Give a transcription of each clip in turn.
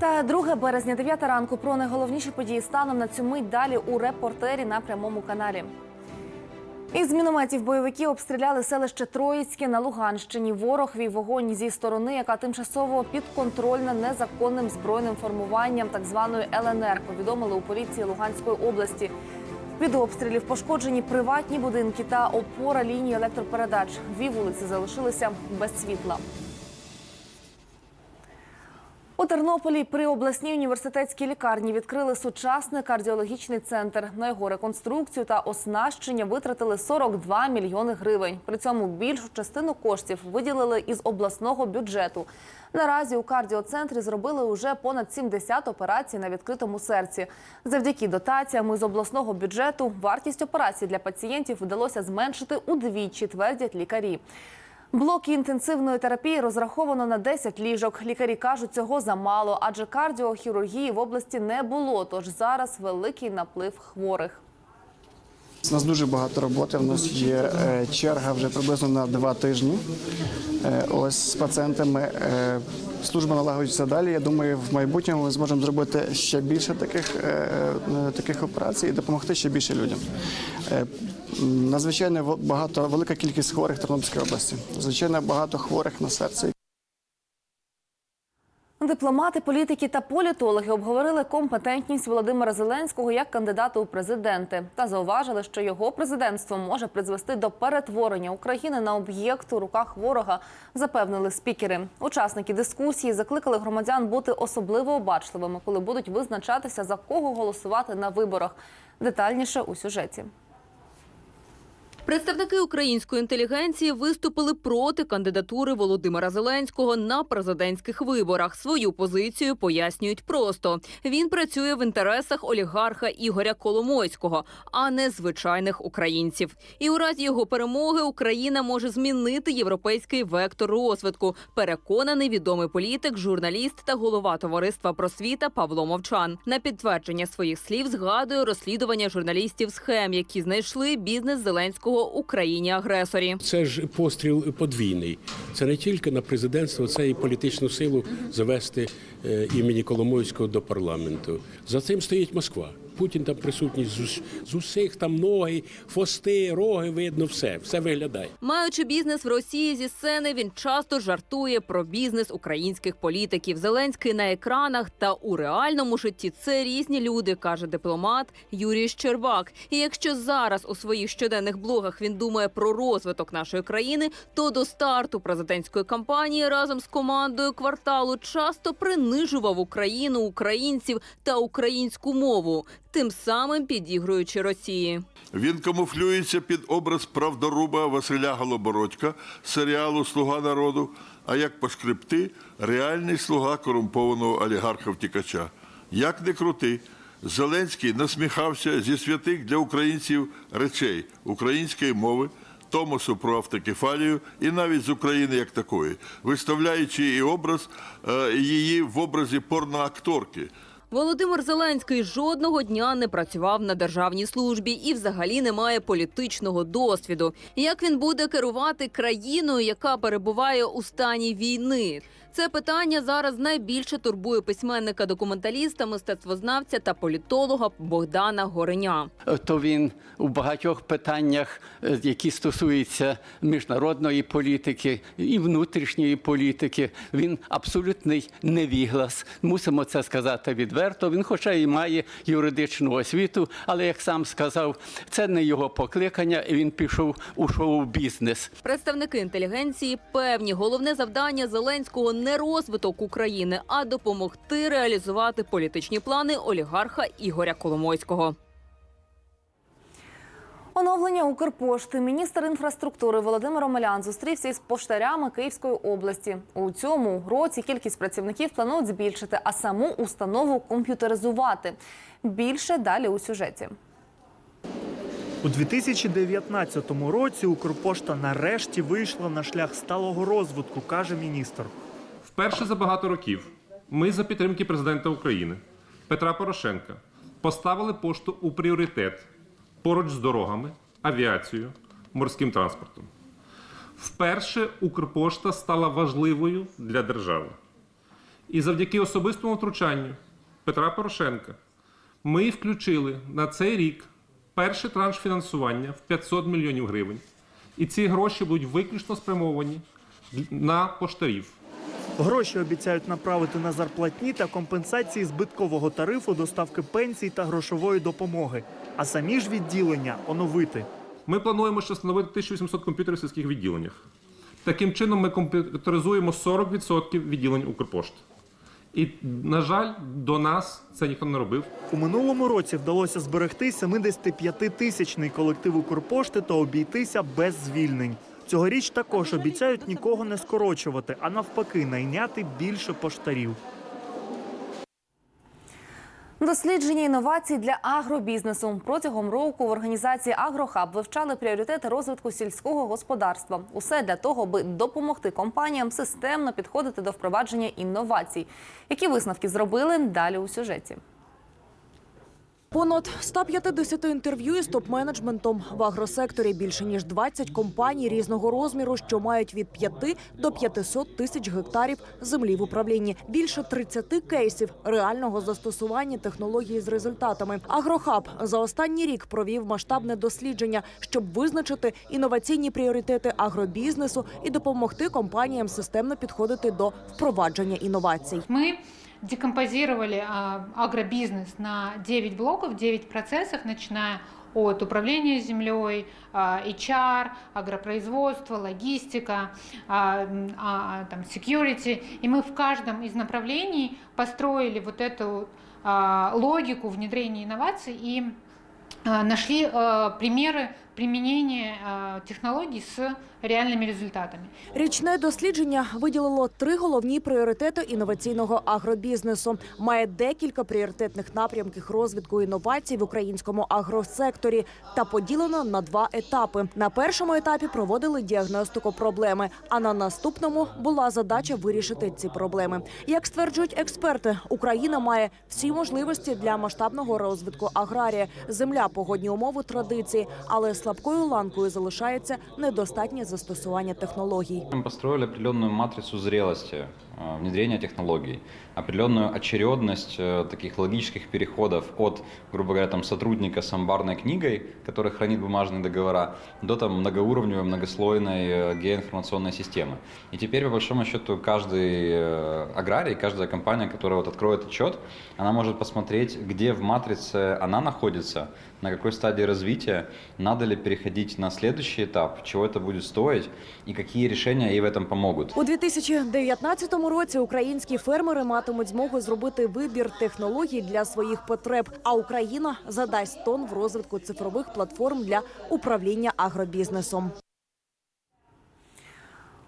Вітаю 2 березня, 9 ранку. Про найголовніші події станом на цю мить далі у репортері на прямому каналі. Із мінометів бойовики обстріляли селище Троїцьке на Луганщині. Ворог вів вогонь зі сторони, яка тимчасово підконтрольна незаконним збройним формуванням так званої ЛНР. Повідомили у поліції Луганської області. Від обстрілів пошкоджені приватні будинки та опора лінії електропередач. Дві вулиці залишилися без світла. У Тернополі при обласній університетській лікарні відкрили сучасний кардіологічний центр. На його реконструкцію та оснащення витратили 42 мільйони гривень. При цьому більшу частину коштів виділили із обласного бюджету. Наразі у кардіоцентрі зробили уже понад 70 операцій на відкритому серці. Завдяки дотаціям із обласного бюджету вартість операцій для пацієнтів вдалося зменшити удвічі, твердять лікарі. Блоки інтенсивної терапії розраховано на 10 ліжок. Лікарі кажуть, цього замало, адже кардіохірургії в області не було. Тож зараз великий наплив хворих. У нас дуже багато роботи. У нас є е, черга вже приблизно на два тижні. Е, Ось з пацієнтами е, служба налагоджується далі. Я думаю, в майбутньому ми зможемо зробити ще більше таких, таких операцій і допомогти ще більше людям. Надзвичайно багато, велика кількість хворих в Тернопільській області. Звичайно, багато хворих на серце. Дипломати, політики та політологи обговорили компетентність Володимира Зеленського як кандидата у президенти та зауважили, що його президентство може призвести до перетворення України на об'єкт у руках ворога. Запевнили спікери. Учасники дискусії закликали громадян бути особливо обачливими, коли будуть визначатися за кого голосувати на виборах. Детальніше у сюжеті. Представники української інтелігенції виступили проти кандидатури Володимира Зеленського на президентських виборах. Свою позицію пояснюють просто: він працює в інтересах олігарха Ігоря Коломойського, а не звичайних українців. І у разі його перемоги Україна може змінити європейський вектор розвитку. Переконаний відомий політик, журналіст та голова товариства просвіта Павло Мовчан. На підтвердження своїх слів згадує розслідування журналістів схем, які знайшли бізнес Зеленського Україні агресорі. Це ж постріл подвійний. Це не тільки на президентство, це і політичну силу завести е, імені Коломойського до парламенту. За цим стоїть Москва. Путін там присутній з, з усіх там ноги, хвости, роги видно, все, все виглядає. Маючи бізнес в Росії зі сцени, він часто жартує про бізнес українських політиків. Зеленський на екранах та у реальному житті це різні люди, каже дипломат Юрій Щербак. І якщо зараз у своїх щоденних блогах він думає про розвиток нашої країни, то до старту президентської кампанії разом з командою кварталу часто принижував Україну, українців та українську мову, тим самим підігруючи Росії. Він камуфлюється під образ правдоруба Василя Голобородька серіалу Слуга народу. А як пошкребти реальний слуга корумпованого олігарха втікача. Як не крути, Зеленський насміхався зі святих для українців речей української мови. Томосу про автокефалію і навіть з України як такої, виставляючи і образ е, її в образі порноакторки. Володимир Зеленський жодного дня не працював на державній службі і взагалі не має політичного досвіду. Як він буде керувати країною, яка перебуває у стані війни? Це питання зараз найбільше турбує письменника, документаліста, мистецтвознавця та політолога Богдана Гореня. то він у багатьох питаннях, е, які стосуються міжнародної політики і внутрішньої політики, він абсолютний невіглас. Мусимо це сказати відверто. Він, хоча і має юридичну освіту, але як сам сказав, це не його покликання, і він пішов у шоу-бізнес. Представники інтелігенції певні, головне завдання Зеленського не розвиток України, а допомогти реалізувати політичні плани олігарха Ігоря Коломойського. Оновлення Укрпошти. Міністр інфраструктури Володимир Омелян зустрівся із поштарями Київської області. У цьому році кількість працівників планують збільшити, а саму установу комп'ютеризувати. Більше далі у сюжеті. У 2019 році Укрпошта нарешті вийшла на шлях сталого розвитку, каже міністр. Вперше за багато років ми за підтримки президента України Петра Порошенка поставили пошту у пріоритет поруч з дорогами, авіацією, морським транспортом. Вперше Укрпошта стала важливою для держави. І завдяки особистому втручанню Петра Порошенка ми включили на цей рік перший транш фінансування в 500 мільйонів гривень. І ці гроші будуть виключно спрямовані на поштарів. Гроші обіцяють направити на зарплатні та компенсації збиткового тарифу доставки пенсій та грошової допомоги, а самі ж відділення оновити. Ми плануємо ще встановити 1800 комп'ютерів в сільських відділеннях. Таким чином, ми комп'ютеризуємо 40% відділень Укрпошти. І, на жаль, до нас це ніхто не робив. У минулому році вдалося зберегти 75-тисячний колектив Укрпошти та обійтися без звільнень. Цьогоріч також обіцяють нікого не скорочувати, а навпаки, найняти більше поштарів. Дослідження інновацій для агробізнесу протягом року в організації Агрохаб вивчали пріоритети розвитку сільського господарства. Усе для того, аби допомогти компаніям системно підходити до впровадження інновацій. Які висновки зробили далі у сюжеті? Понад 150 інтерв'ю із топ-менеджментом в агросекторі більше ніж 20 компаній різного розміру, що мають від 5 до 500 тисяч гектарів землі в управлінні. Більше 30 кейсів реального застосування технології з результатами. Агрохаб за останній рік провів масштабне дослідження, щоб визначити інноваційні пріоритети агробізнесу і допомогти компаніям системно підходити до впровадження інновацій. Мы декомпозировали а, агробизнес на 9 блоков, 9 процессов, начиная от управления землей, а, HR, агропроизводство, логистика, а, там, security. И мы в каждом из направлений построили вот эту логику внедрения инноваций и нашли примеры применения а, технологий с реальными результатами. Річне дослідження виділило три головні пріоритети інноваційного агробізнесу. Має декілька пріоритетних напрямків розвитку інновацій в українському агросекторі та поділено на два етапи. На першому етапі проводили діагностику проблеми, а на наступному була задача вирішити ці проблеми. Як стверджують експерти, Україна має всі можливості для масштабного розвитку аграрія. Земля, погодні умови, традиції, але слабкою ланкою залишається недостатнє застосування технологій. Ми построїли определенну матрицю зрілості внедрення внедрения технологий, определенную очередность э, таких логических переходов от, грубо говоря, там, сотрудника с амбарной книгой, который хранит бумажные договора, до там, многоуровневой, многослойной э, геоинформационной системы. И теперь, по большому счету, каждый э, аграрий, каждая компания, которая вот откроет отчет, она может посмотреть, где в матрице она находится, на какой стадии развития, надо ли переходить на следующий этап, чего это будет стоить и какие решения ей в этом помогут. У 2019 році українські фермери матимуть змогу зробити вибір технологій для своїх потреб. А Україна задасть тон в розвитку цифрових платформ для управління агробізнесом.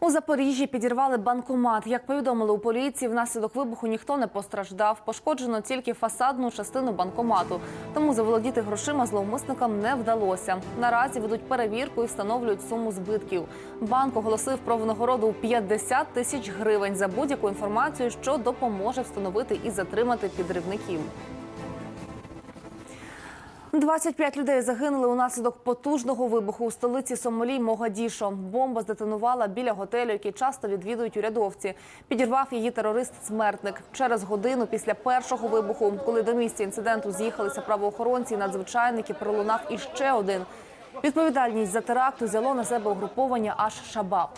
У Запоріжжі підірвали банкомат. Як повідомили у поліції, внаслідок вибуху ніхто не постраждав. Пошкоджено тільки фасадну частину банкомату. Тому заволодіти грошима зловмисникам не вдалося. Наразі ведуть перевірку і встановлюють суму збитків. Банк оголосив про винагороду у 50 тисяч гривень за будь-яку інформацію, що допоможе встановити і затримати підривників. 25 людей загинули унаслідок потужного вибуху у столиці Сомалі Могадішо. Бомба здетонувала біля готелю, який часто відвідують урядовці. Підірвав її терорист-смертник. Через годину після першого вибуху, коли до місця інциденту з'їхалися правоохоронці і надзвичайники, пролунав іще один. Відповідальність за теракт взяло на себе угруповання аж Шабаб.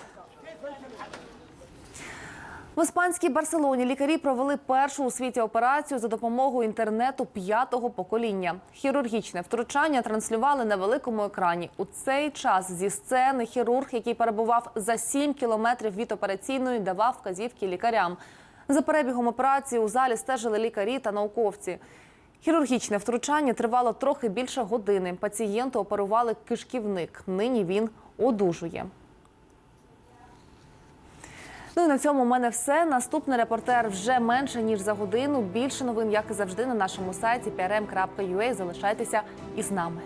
В іспанській Барселоні лікарі провели першу у світі операцію за допомогою інтернету п'ятого покоління. Хірургічне втручання транслювали на великому екрані. У цей час зі сцени хірург, який перебував за 7 кілометрів від операційної, давав вказівки лікарям. За перебігом операції у залі стежили лікарі та науковці. Хірургічне втручання тривало трохи більше години. Пацієнту оперували кишківник. Нині він одужує. Ну і на цьому у мене все. Наступний репортер вже менше ніж за годину. Більше новин, як і завжди, на нашому сайті prm.ua. Залишайтеся із нами.